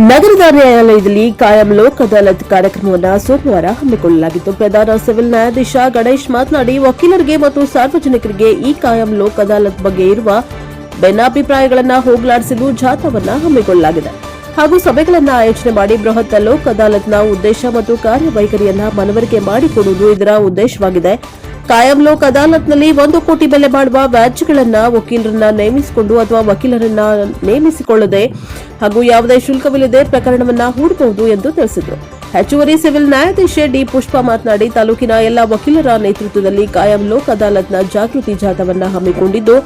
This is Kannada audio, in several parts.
ನಗರದ ನ್ಯಾಯಾಲಯದಲ್ಲಿ ಕಾಯಂ ಲೋಕ್ ಅದಾಲತ್ ಕಾರ್ಯಕ್ರಮವನ್ನು ಸೋಮವಾರ ಹಮ್ಮಿಕೊಳ್ಳಲಾಗಿತ್ತು. ಪ್ರಧಾನ ಸಿವಿಲ್ ನ್ಯಾಯಾಧೀಶ ಗಣೇಶ್ ಮಾತನಾಡಿ, ವಕೀಲರಿಗೆ ಮತ್ತು ಸಾರ್ವಜನಿಕರಿಗೆ ಈ ಕಾಯಂ ಲೋಕ್ ಅದಾಲತ್ ಬಗ್ಗೆ ಇರುವ ಭಿನ್ನಾಭಿಪ್ರಾಯಗಳನ್ನು ಹೋಗಲಾಡಿಸಲು ಜಾಥಾವನ್ನ ಹಮ್ಮಿಕೊಳ್ಳಲಾಗಿದೆ. ಹಾಗೂ ಸಭೆಗಳನ್ನು ಆಯೋಜನೆ ಮಾಡಿ ಬೃಹತ್ ಲೋಕ್ ಅದಾಲತ್ನ ಉದ್ದೇಶ ಮತ್ತು ಕಾರ್ಯವೈಖರಿಯನ್ನ ಮನವರಿಕೆ ಮಾಡಿಕೊಡುವುದು ಇದರ ಉದ್ದೇಶವಾಗಿದೆ. ಕಾಯಂ ಲೋಕ್ ಅದಾಲತ್ನಲ್ಲಿ ಒಂದು ಕೋಟಿ ಬೆಲೆ ಮಾಡುವ ವ್ಯಾಜ್ಯಗಳನ್ನ ವಕೀಲರನ್ನ ನೇಮಿಸಿಕೊಂಡು ಅಥವಾ ವಕೀಲರನ್ನ ನೇಮಿಸಿಕೊಳ್ಳದೆ ಹಾಗೂ ಯಾವುದೇ ಶುಲ್ಕವಿಲ್ಲದೆ ಪ್ರಕರಣವನ್ನ ಹೂಡಬಹುದು ಎಂದು ತಿಳಿಸಿದರು. ಹೆಚ್ಚುವರಿ ಸಿವಿಲ್ ನ್ಯಾಯಾಧೀಶೆ ಡಿ ಪುಷ್ಪ ಮಾತನಾಡಿ, ತಾಲೂಕಿನ ಎಲ್ಲ ವಕೀಲರ ನೇತೃತ್ವದಲ್ಲಿ ಕಾಯಂ ಲೋಕ್ ಅದಾಲತ್ನ ಜಾಗೃತಿ ಜಾಥಾವನ್ನ ಹಮ್ಮಿಕೊಂಡಿದ್ದು,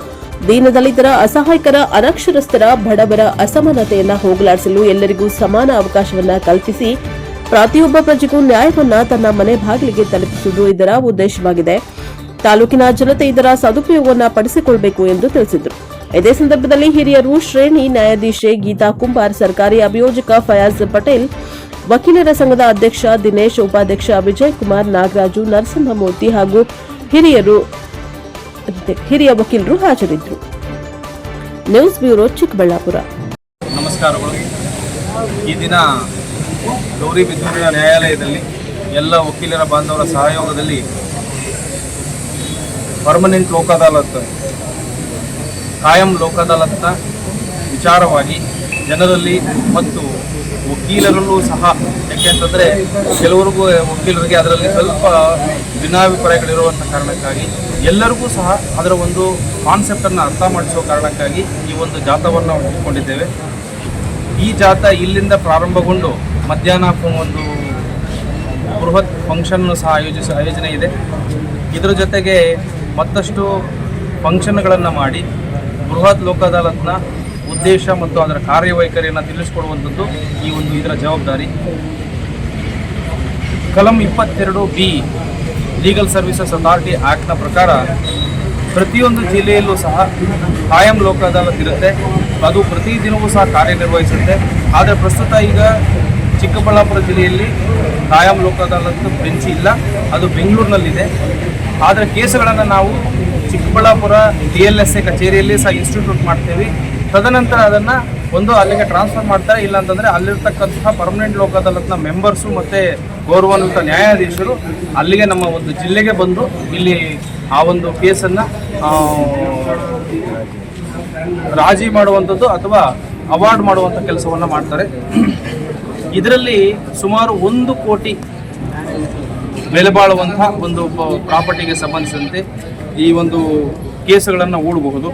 ದೀನದಲಿತರ ಅಸಹಾಯಕರ ಅನಕ್ಷರಸ್ಥರ ಬಡವರ ಅಸಮಾನತೆಯನ್ನ ಹೋಗಲಾಡಿಸಲು ಎಲ್ಲರಿಗೂ ಸಮಾನ ಅವಕಾಶವನ್ನ ಕಲ್ಪಿಸಿ ಪ್ರತಿಯೊಬ್ಬ ಪ್ರಜೆಗೂ ನ್ಯಾಯವನ್ನ ತನ್ನ ಮನೆ ಬಾಗಿಲಿಗೆ ತಲುಪಿಸುವುದು ಇದರ ಉದ್ದೇಶವಾಗಿದೆ. ತಾಲೂಕಿನ ಜನತೆ ಇದರ ಸದುಪಯೋಗವನ್ನ ಪಡಿಸಿಕೊಳ್ಳಬೇಕು ಎಂದು ತಿಳಿಸಿದರು. ಇದೇ ಸಂದರ್ಭದಲ್ಲಿ ಹಿರಿಯರು ಶ್ರೇಣಿ ನ್ಯಾಯಾಧೀಶೆ ಗೀತಾ ಕುಂಬಾರ್, ಸರ್ಕಾರಿ ಅಭಿಯೋಜಕ ಫಯಾಜ್ ಪಟೇಲ್, ವಕೀಲರ ಸಂಘದ ಅಧ್ಯಕ್ಷ ದಿನೇಶ್, ಉಪಾಧ್ಯಕ್ಷ ವಿಜಯ್ ಕುಮಾರ್, ನಾಗರಾಜು, ನರಸಿಂಹಮೂರ್ತಿ ಹಾಗೂ ಹಿರಿಯರು ಹಿರಿಯ ವಕೀಲರು ಹಾಜರಿದ್ದರು. News bureau Chikkaballapur. ನಮಸ್ಕಾರಗಳು. ಈ ದಿನ ಗೌರಿಬಿದನೂರಿನ ನ್ಯಾಯಾಲಯದಲ್ಲಿ ಎಲ್ಲ ವಕೀಲರ ಬಾಂಧವರ ಸಹಯೋಗದಲ್ಲಿ ಪರ್ಮನೆಂಟ್ ಲೋಕದಾಲತ್ ಕಾಯಂ ಲೋಕ ವಿಚಾರವಾಗಿ ಜನರಲ್ಲಿ ಮತ್ತು ವಕೀಲರಲ್ಲೂ ಸಹ ಯಾಕೆಂತಂದರೆ ಕೆಲವರಿಗೂ ವಕೀಲರಿಗೆ ಅದರಲ್ಲಿ ಸ್ವಲ್ಪ ಭಿನ್ನಾಭಿಪ್ರಾಯಗಳಿರುವಂಥ ಕಾರಣಕ್ಕಾಗಿ ಎಲ್ಲರಿಗೂ ಸಹ ಅದರ ಒಂದು ಕಾನ್ಸೆಪ್ಟನ್ನು ಅರ್ಥ ಮಾಡಿಸುವ ಕಾರಣಕ್ಕಾಗಿ ಈ ಒಂದು ಜಾಥವನ್ನು ಇಟ್ಕೊಂಡಿದ್ದೇವೆ. ಈ ಜಾಥಾ ಇಲ್ಲಿಂದ ಪ್ರಾರಂಭಗೊಂಡು ಮಧ್ಯಾಹ್ನ ಒಂದು ಬೃಹತ್ ಫಂಕ್ಷನ್ನು ಸಹ ಆಯೋಜಿಸ, ಆಯೋಜನೆ ಇದೆ. ಇದರ ಜೊತೆಗೆ ಮತ್ತಷ್ಟು ಫಂಕ್ಷನ್ಗಳನ್ನು ಮಾಡಿ ಬೃಹತ್ ಲೋಕ ಅದಾಲತ್ನ ಉದ್ದೇಶ ಮತ್ತು ಅದರ ಕಾರ್ಯವೈಖರಿಯನ್ನು ತಿಳಿಸ್ಕೊಡುವಂಥದ್ದು ಈ ಒಂದು ಇದರ ಜವಾಬ್ದಾರಿ. ಕಲಂ ಇಪ್ಪತ್ತೆರಡು ಬಿ ಲೀಗಲ್ ಸರ್ವಿಸಸ್ ಅಥಾರಿಟಿ ಆ್ಯಕ್ಟ್ನ ಪ್ರಕಾರ ಪ್ರತಿಯೊಂದು ಜಿಲ್ಲೆಯಲ್ಲೂ ಸಹ ಕಾಯಂ ಲೋಕ ಅದಾಲತ್ ಇರುತ್ತೆ. ಅದು ಪ್ರತಿದಿನವೂ ಸಹ ಕಾರ್ಯನಿರ್ವಹಿಸುತ್ತೆ. ಆದರೆ ಪ್ರಸ್ತುತ ಈಗ ಚಿಕ್ಕಬಳ್ಳಾಪುರ ಜಿಲ್ಲೆಯಲ್ಲಿ ಕಾಯಂ ಲೋಕ ಬೆಂಚ್ ಇಲ್ಲ. ಅದು ಬೆಂಗಳೂರಿನಲ್ಲಿದೆ. ಆದರೆ ಕೇಸುಗಳನ್ನು ನಾವು Chikkaballapur D L S A ಕಚೇರಿಯಲ್ಲಿ ಸಹ ಇನ್ಸ್ಟಿಟ್ಯೂಟ್ ಮಾಡ್ತೇವೆ. ತದನಂತರ ಅದನ್ನು ಒಂದು ಅಲ್ಲಿಗೆ ಟ್ರಾನ್ಸ್ಫರ್ ಮಾಡ್ತಾರೆ. ಇಲ್ಲ ಅಂತಂದರೆ ಅಲ್ಲಿರ್ತಕ್ಕಂತಹ ಪರ್ಮನೆಂಟ್ ಲೋಕ ಅದಾಲತ್ನ ಮೆಂಬರ್ಸು ಮತ್ತು ಗೌರವಾನ್ವಿತ ನ್ಯಾಯಾಧೀಶರು ಅಲ್ಲಿಗೆ ನಮ್ಮ ಒಂದು ಜಿಲ್ಲೆಗೆ ಬಂದು ಇಲ್ಲಿ ಆ ಒಂದು ಕೇಸನ್ನು ರಾಜಿ ಮಾಡುವಂಥದ್ದು ಅಥವಾ ಅವಾರ್ಡ್ ಮಾಡುವಂಥ ಕೆಲಸವನ್ನು ಮಾಡ್ತಾರೆ. ಇದರಲ್ಲಿ ಸುಮಾರು ಒಂದು ಕೋಟಿ ಬೆಲೆ ಬಾಳುವಂಥ ಒಂದು ಪ್ರಾಪರ್ಟಿಗೆ ಸಂಬಂಧಿಸಿದಂತೆ ಈ ಒಂದು ಕೇಸುಗಳನ್ನು ಓಡಬಹುದು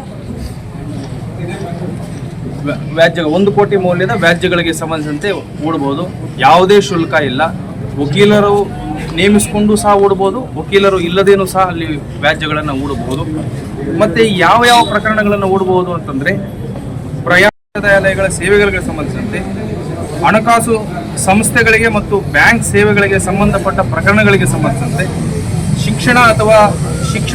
ವ್ಯಾ- ವ್ಯಾಜ್ಯ, ಒಂದು ಕೋಟಿ ಮೌಲ್ಯದ ವ್ಯಾಜ್ಯಗಳಿಗೆ ಸಂಬಂಧಿಸಿದಂತೆ ಓಡಬಹುದು ಯಾವುದೇ ಶುಲ್ಕ ಇಲ್ಲ. ವಕೀಲರು ನೇಮಿಸಿಕೊಂಡು ಸಹ ಓಡಬಹುದು ವಕೀಲರು ಇಲ್ಲದೇನೂ ಸಹ ಅಲ್ಲಿ ವ್ಯಾಜ್ಯಗಳನ್ನು ಓಡಬಹುದು ಮತ್ತೆ ಯಾವ ಯಾವ ಪ್ರಕರಣಗಳನ್ನು ಓಡಬಹುದು ಅಂತಂದ್ರೆ ಪ್ರಯಾಣ ನ್ಯಾಯಾಲಯಗಳ ಸೇವೆಗಳಿಗೆ ಸಂಬಂಧಿಸಿದಂತೆ ಹಣಕಾಸು ಸಂಸ್ಥೆಗಳಿಗೆ ಮತ್ತು ಬ್ಯಾಂಕ್ ಸೇವೆಗಳಿಗೆ ಸಂಬಂಧಪಟ್ಟ ಪ್ರಕರಣಗಳಿಗೆ ಸಂಬಂಧಿಸಿದಂತೆ ಶಿಕ್ಷಣ ಅಥವಾ ಶಿಕ್ಷಣ